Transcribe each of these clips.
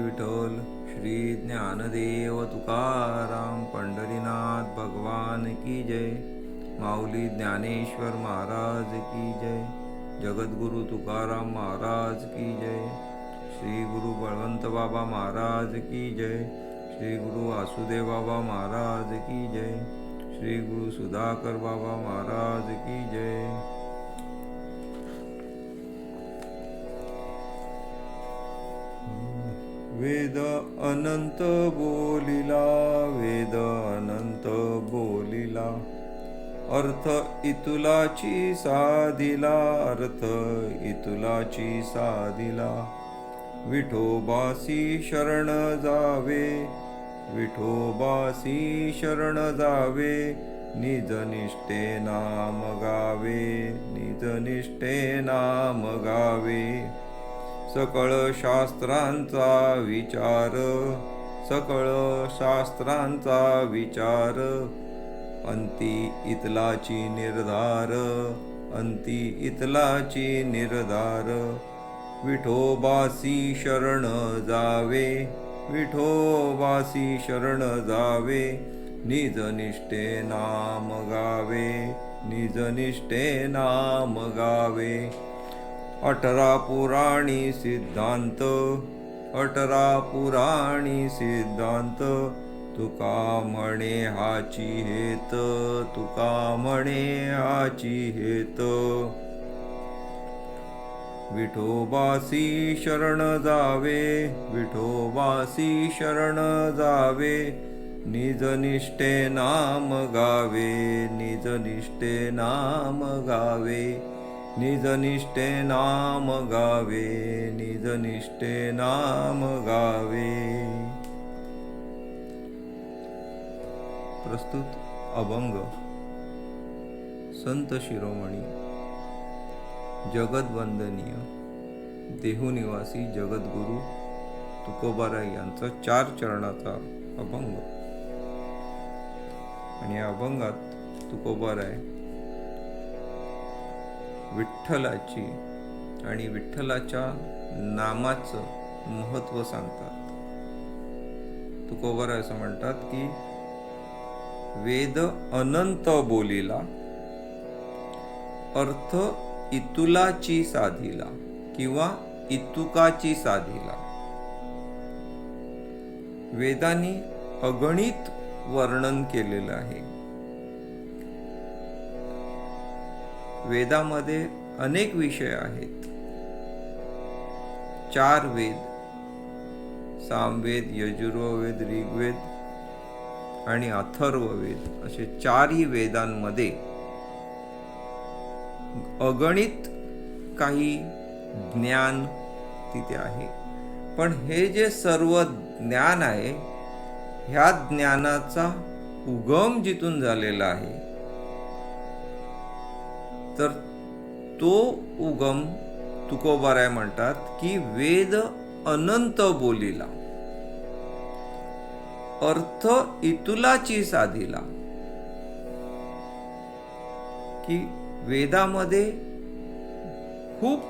वरदारी विठ्ठल श्री ज्ञानदेव तुकाराम पंढरीनाथ भगवान की जय. माऊली ज्ञानेश्वर महाराज की जय. जगद्गुरु तुकाराम महाराज की जय. श्री गुरु बळवंत बाबा महाराज की जय. श्री गुरु वासुदेव बाबा महाराज की जय. श्री गुरु सुधाकर बाबा महाराज की जय. वेद अनंत बोलिला वेद अनंत बोलिला. अर्थ इतुलाची साधिला अर्थ इतुलाची साधिला. विठोबासी शरण जावे विठोबासी शरण जावे. निजनिष्ठे नाम गावे निजनिष्ठे नाम गावे. सकळ शास्त्रांचा विचार सकळ शास्त्रांचा विचार अंती इतलाची निर्धार अंती इतलाची निर्धार. विठोबासी शरण जावे विठोबासी शरण जावे निजनिष्ठे नाम गावे निजनिष्ठे नाम गावे. अठरा पुराणी सिद्धांत अठरा पुराणी सिद्धांत तुका म्हणे हाची हेत तुका म्हणे हाची हेत. विठोबासी शरण जावे विठोबासी शरण जावे निजनिष्ठे नाम गावे निजनिष्ठे नाम गावे. निजनिष्ठे नाम गावे निजनिष्ठे नाम गावे। प्रस्तुत अभंग संत शिरोमणी जगदवंदनीय देहुनिवासी जगद्गुरु तुकोबाराय यांचा चार चरणाचा अभंग. आणि या अभंगात तुकोबाराय विठ्ठलाची आणि विठ्ठलाच्या नामाचं महत्त्व सांगतात. तुकोबर असं म्हणतात की वेद अनंत बोलिला अर्थ इतुलाची साधिला किंवा इतुकाची साधिला. वेदांनी अगणित वर्णन केलेलं आहे. वेदामध्ये अनेक विषय आहेत. चार वेद. सामवेद यजुर्वेद ऋग्वेद आणि अथर्ववेद असे चारही वेदांमध्ये अगणित काही ज्ञान तिथे आहे. पण हे जे सर्व ज्ञान आहे ह्या ज्ञानाचा उगम जिथून झालेला आहे तर तो उगम तुकोबाराय म्हणतात की वेद अनंत बोलिला. अर्थ इतुलाची साधिला. की वेदामध्ये खूप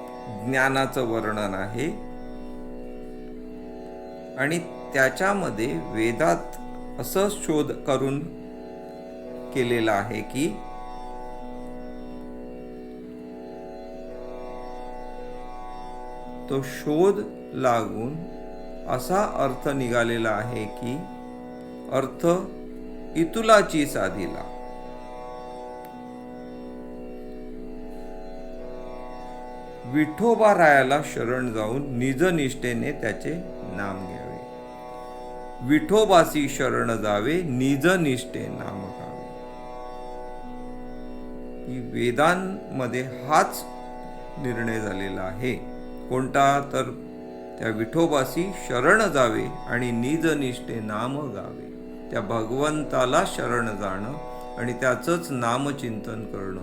ज्ञानाचं वर्णन आहे. आणि त्याच्यामध्ये वेदात असं शोध करून केलेला आहे की तो शोध लागून असा अर्थ निघालेला आहे की अर्थ इतुलाची साधीला. विठोबा रायाला शरण जाऊन निजनिष्ठेने त्याचे नाम घ्यावे. विठोबासी शरण जावे निजनिष्ठे नाम घ्यावे. वेदांमध्ये हाच निर्णय झालेला आहे. कोणता? तर त्या विठोबासी शरण जावे आणि निजनिष्ठे नाम गावे. त्या भगवंताला शरण जाणं आणि त्याचंच नामचिंतन करणं.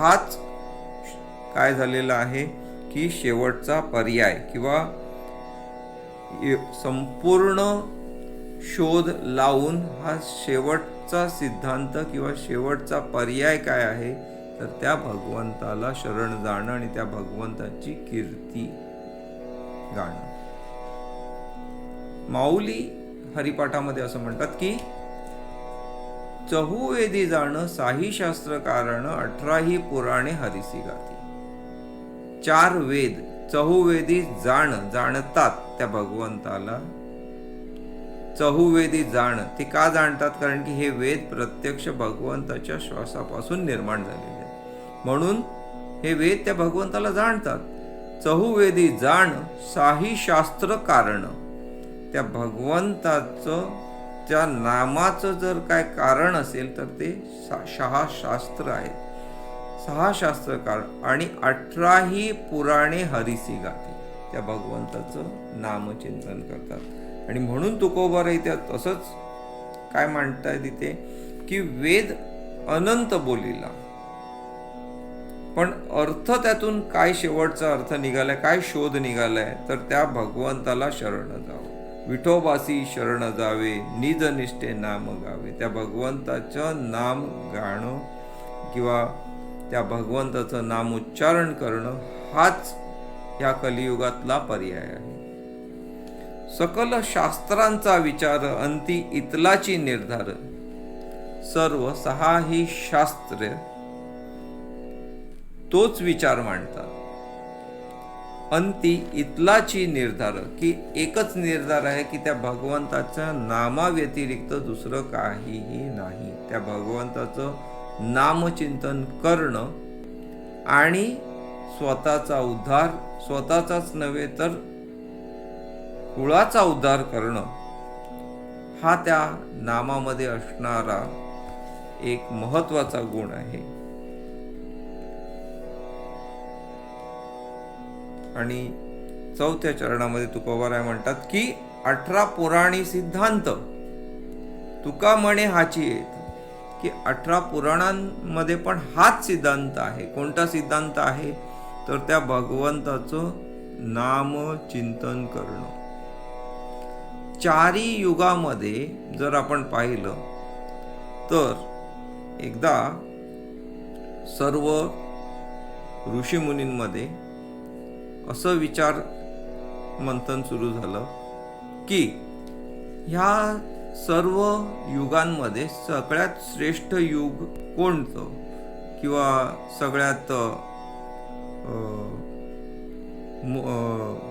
हाच काय झालेला आहे की शेवटचा पर्याय किंवा संपूर्ण शोध लावून हा शेवटचा सिद्धांत किंवा शेवटचा पर्याय काय आहे? तर त्या भगवंताला शरण जाणं आणि त्या भगवंताची कीर्ती गाणं. माऊली हरिपाठामध्ये असं म्हणतात की चहुवेदी जाणं साही शास्त्र कारण अठराही पुराणे हरिसी गाती. चार वेद चहुवेदी जाण जाणतात त्या भगवंताला. चहुवेदी जाण ते का जाणतात? कारण की हे वेद प्रत्यक्ष भगवंताच्या श्वासापासून निर्माण झालेले म्हणून हे वेद त्या भगवंताला जाणतात. चहुवेदी जाण साही शास्त्र कारण. त्या भगवंताचं त्या नामाचं जर काय कारण असेल तर ते सा- सहा शास्त्र आहेत सहा शास्त्रकार आणि अठराही पुराणे हरिसी गाती. त्या भगवंताचं नामचिंतन करतात. आणि म्हणून तुकोबार त्या तसंच काय म्हणताय तिथे की वेद अनंत बोलीला. पण अर्थ त्यातून काय शेवटचा अर्थ निघालाय काय शोध निघालाय तर त्या भगवंताला शरण जावं. विठोबासी शरण जावे निजनिष्ठे नाम गावे. त्या भगवंताचं नाम गाणं किंवा त्या भगवंताचं नाम उच्चारण करणं हाच या कलियुगातला पर्याय आहे. सकल शास्त्रांचा विचार अंती इतलाची निर्धार. सर्व सहा ही शास्त्र तोच विचार मांडतात. अंती इतलाची निर्धार की एकच निर्धार आहे की त्या भगवंताच्या नामाव्यतिरिक्त दुसरं काहीही नाही. त्या भगवंताचं नामचिंतन करणं आणि स्वतःचा उद्धार स्वतःचाच नव्हे तर कुळाचा उद्धार करणं हा त्या नामामध्ये असणारा एक महत्त्वाचा गुण आहे. आणि चौथ्या चरणामध्ये तुकोबाराय म्हणतात की अठरा पुराणी सिद्धांत तुका म्हणे हाची येत. की अठरा पुराणांमध्ये पण हाच सिद्धांत आहे. कोणता सिद्धांत आहे? तर त्या भगवंताचं नाम चिंतन करणं. चारी युगामध्ये जर आपण पाहिलं तर एकदा सर्व ऋषीमुनींमध्ये असं विचार मंथन सुरू झालं की ह्या सर्व युगांमध्ये सगळ्यात श्रेष्ठ युग कोणतं? किंवा सगळ्यात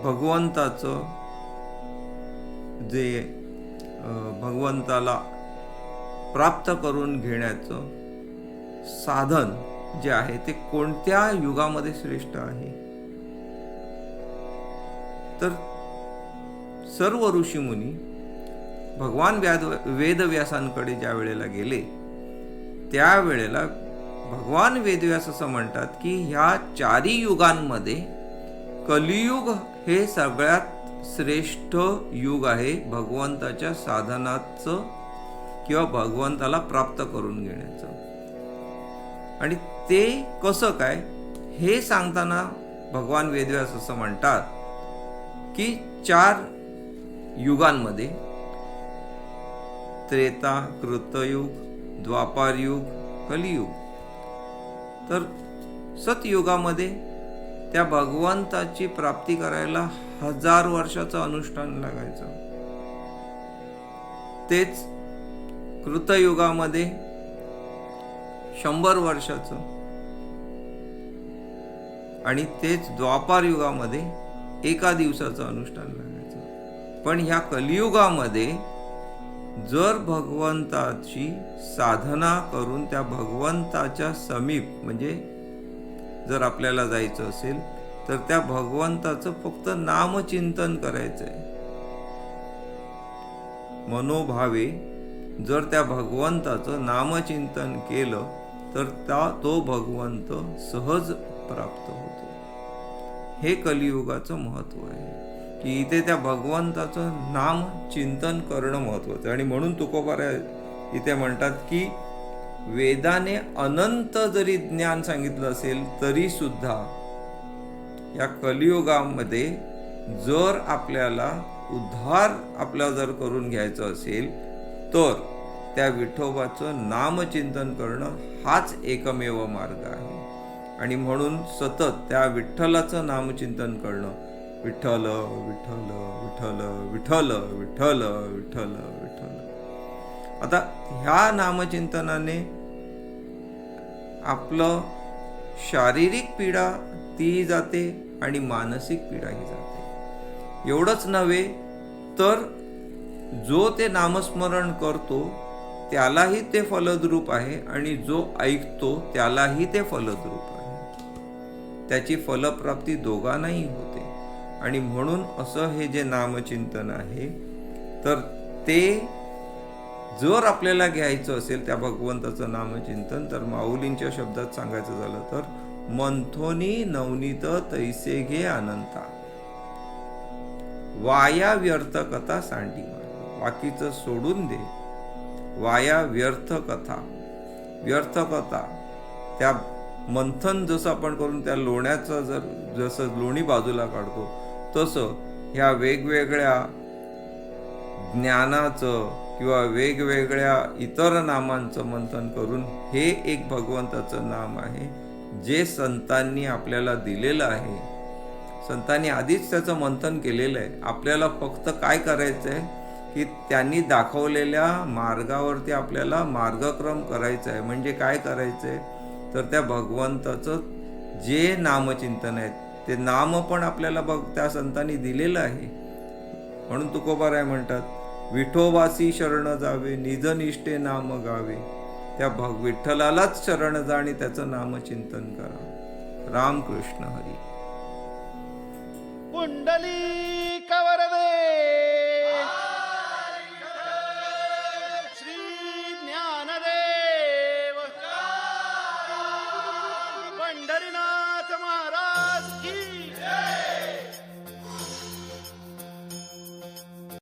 भगवंताचं जे भगवंताला प्राप्त करून घेण्याचं साधन जे आहे ते कोणत्या युगामध्ये श्रेष्ठ आहे? तर सर्व ऋषीमुनी भगवान व्याद वेदव्यासांकडे ज्या वेळेला गेले त्यावेळेला भगवान वेदव्यास असं म्हणतात की ह्या चारी युगांमध्ये कलियुग हे सगळ्यात श्रेष्ठ युग आहे भगवंताच्या साधनाचं किंवा भगवंताला प्राप्त करून घेण्याचं. आणि ते कसं काय? हे सांगताना भगवान वेदव्यास असं म्हणतात की चार युगांमध्ये त्रेता कृतयुग द्वापारयुग कलियुग. तर सतयुगामध्ये त्या भगवंताची प्राप्ती करायला हजार वर्षाचं अनुष्ठान लागायचं. तेच कृतयुगामध्ये शंभर वर्षाचं आणि तेच द्वापार युगामध्ये एका दिवसाचं अनुष्ठान लागायचं पण ह्या कलियुगामध्ये जर भगवंताची साधना करून त्या भगवंताच्या समीप म्हणजे जर आपल्याला जायचं असेल तर त्या भगवंताचं फक्त नामचिंतन करायचं आहे मनोभावे जर त्या भगवंताचं नामचिंतन केलं तर त्या तो भगवंत सहज प्राप्त होतो. हे कलियुगाचं महत्त्व आहे. की इथे त्या भगवंताचं नाम चिंतन करणं महत्वाचं आहे. आणि म्हणून तुकोबारा इथे म्हणतात की वेदाने अनंत जरी ज्ञान सांगितलं असेल तरी सुद्धा या कलियुगामध्ये जर आपल्याला उद्धार आपला जर करून घ्यायचं असेल तर त्या विठोबाचं नामचिंतन करणं हाच एकमेव मार्ग आहे. आणि म्हणून सतत त्या विठ्ठलाचं नामचिंतन करणं. विठ्ठल विठ्ठल विठ्ठल विठ्ठल विठ्ठल विठ्ठल विठ्ठल. आता ह्या नामचिंतनाने आपलं शारीरिक पीडा ती जाते आणि मानसिक पीडाही जाते. एवढंच नव्हे तर जो ते नामस्मरण करतो त्यालाही ते फलद्रूप आहे आणि जो ऐकतो त्यालाही ते फलद्रूप आहे. त्याची फलप्राप्ती दोघांनाही होते. आणि म्हणून असं हे जे नामचिंतन आहे तर ते जर आपल्याला घ्यायचं असेल त्या भगवंताचं नामचिंतन तर माऊलींच्या शब्दात सांगायचं झालं तर मंथोनी नवनीत तैसे घे अनंता. वाया व्यर्थ कथा सांडी बाकीचं सोडून दे. वाया व्यर्थ कथा. व्यर्थ कथा. त्या मंथन जसं आपण करून त्या लोण्याचं जर जसं लोणी बाजूला काढतो तसं ह्या वेगवेगळ्या ज्ञानाचं किंवा वेगवेगळ्या इतर नामांचं मंथन करून हे एक भगवंताचं नाम आहे जे संतांनी आपल्याला दिलेलं आहे. संतांनी आधीच त्याचं मंथन केलेलं आहे. आपल्याला फक्त काय करायचं आहे की त्यांनी दाखवलेल्या मार्गावरती आपल्याला मार्गक्रम करायचा आहे म्हणजे काय करायचं आहे तर त्या भगवंताचं जे नामचिंतन आहे ते नाम पण आपल्याला बघ त्या संतांनी दिलेलं आहे. म्हणून तुकोबाराय म्हणतात विठोबासी शरण जावे निजनिष्ठे नाम गावे. त्या भग विठ्ठलालाच शरण जा आणि त्याचं नामचिंतन करा. रामकृष्ण हरी. पुंडलिक